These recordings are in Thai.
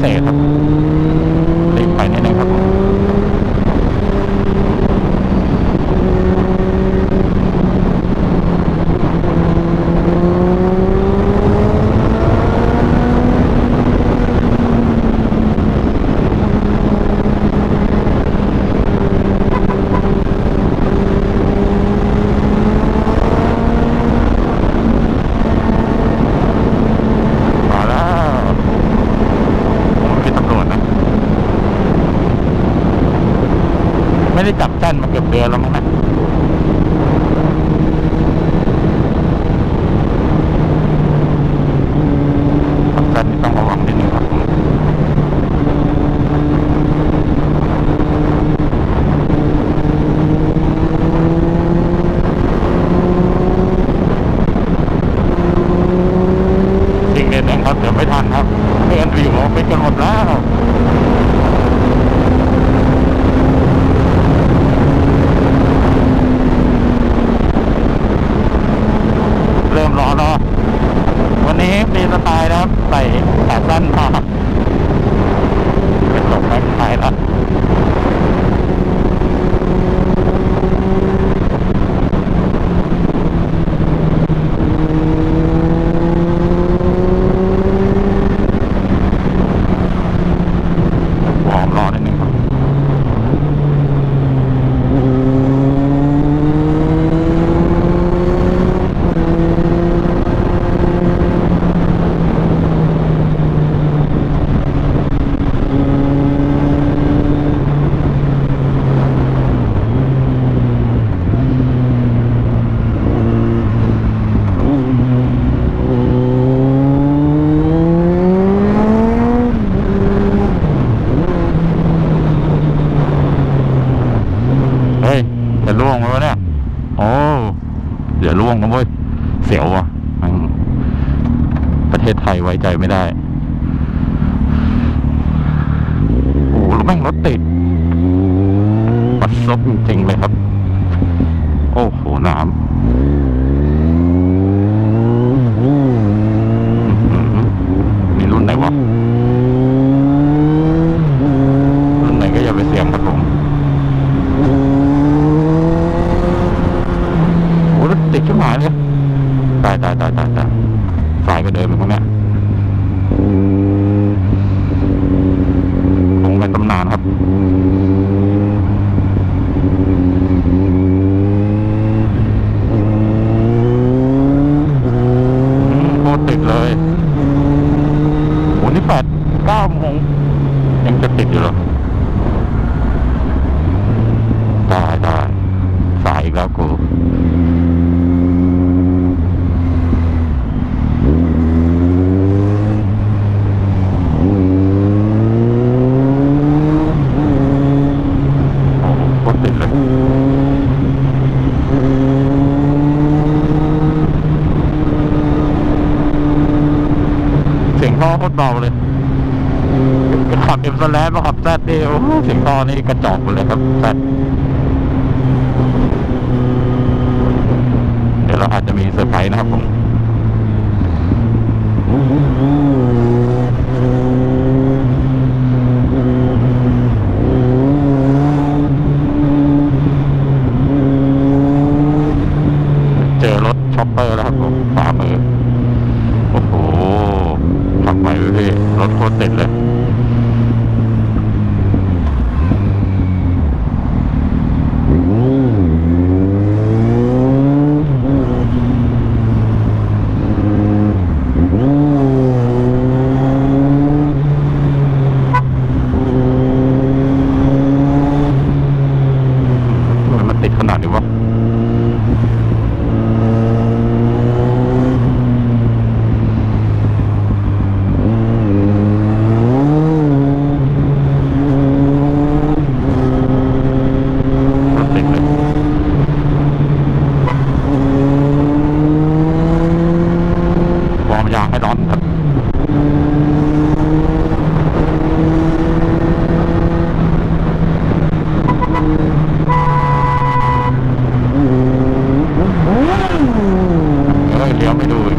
certa. ได้จับสั้นมาเกือบเดือนแล้วมั้งนะ เดี๋ยวล่วงนะเว้ยเสียวว่ะประเทศไทยไว้ใจไม่ได้ โอ้โหแม่งรถติดปัดซบจริงเลยครับ โอ้โหน้ำ phải lắm Tại tại tại tại Phải cái đời mà เบาเลยขับเอ็มสแลนมาขับแซดนี่โอ้สียงท่อนี่กระจอกเลยครับแซดเดี๋ยวเราอาจจะมีเซอร์ไพรส์นะครับผมเจอรถช็อปเปอร์แล้วครับ Bravo. Realmente, eu,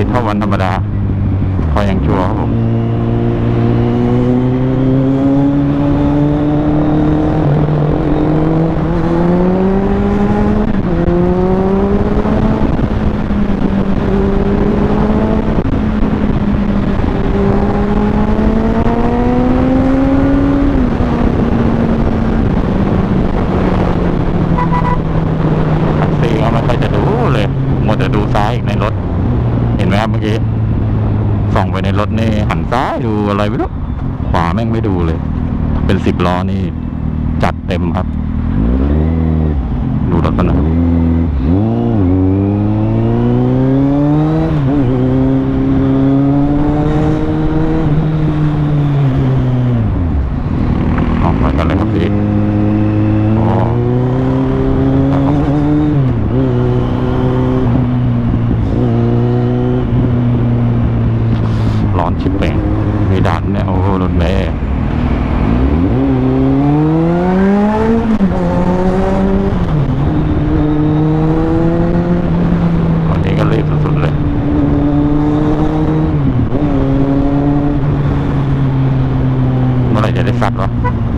ติดเท่าวันธรรมดา คอยอย่างชัวร์ ล้อนี่ さんの。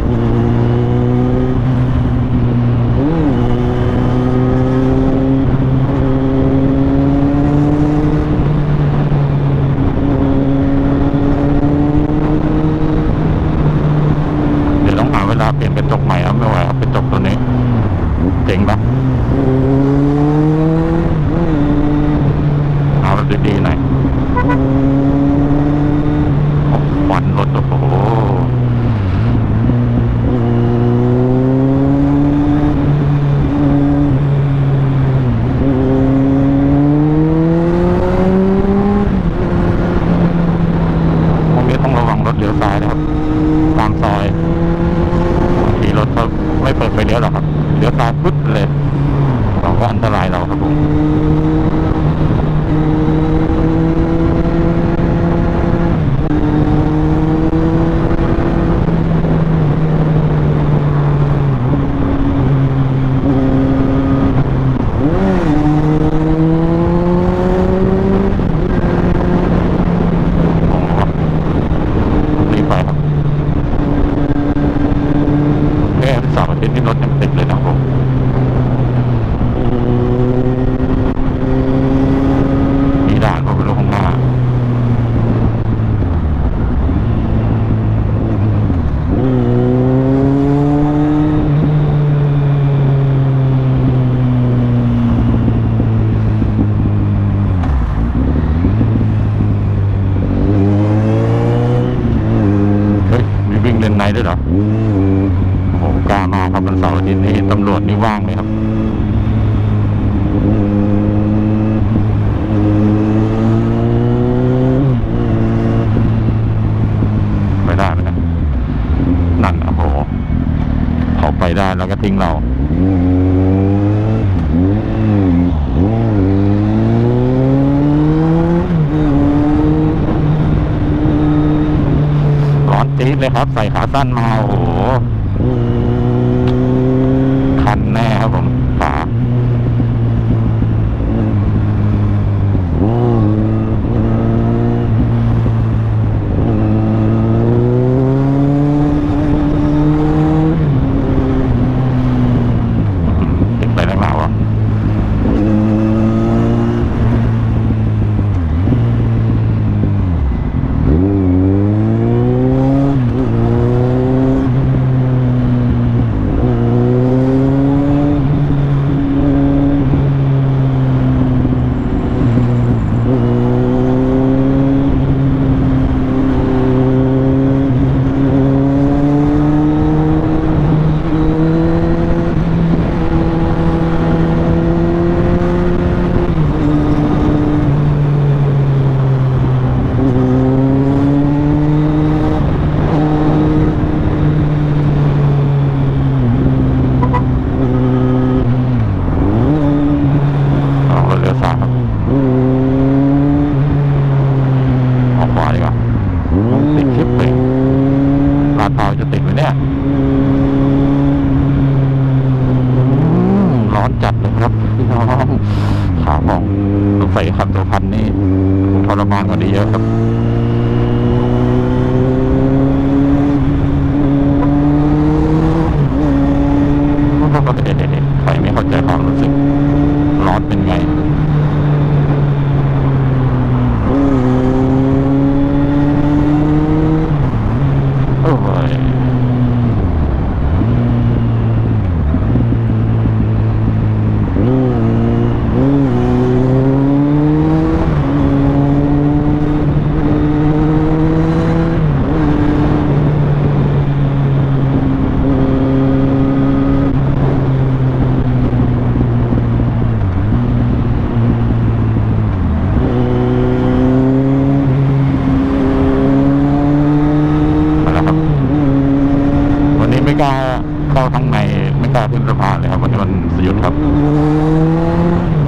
ตี๊ดเลยครับ ใส่ขาสั้นมาโอ้โห เข้าข้างในไม่กล้าขึ้นสะพานเลยครับวันนี้มันสยุดครับ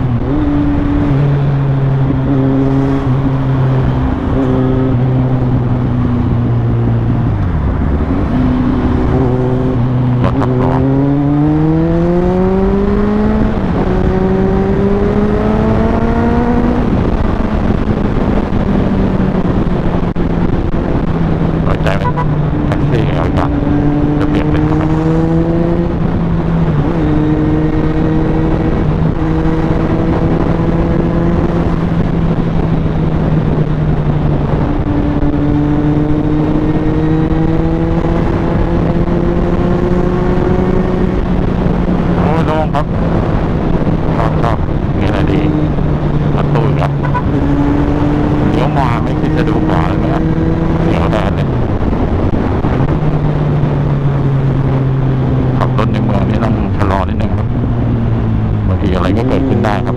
อะไรพิเศษขึ้นได้ครับ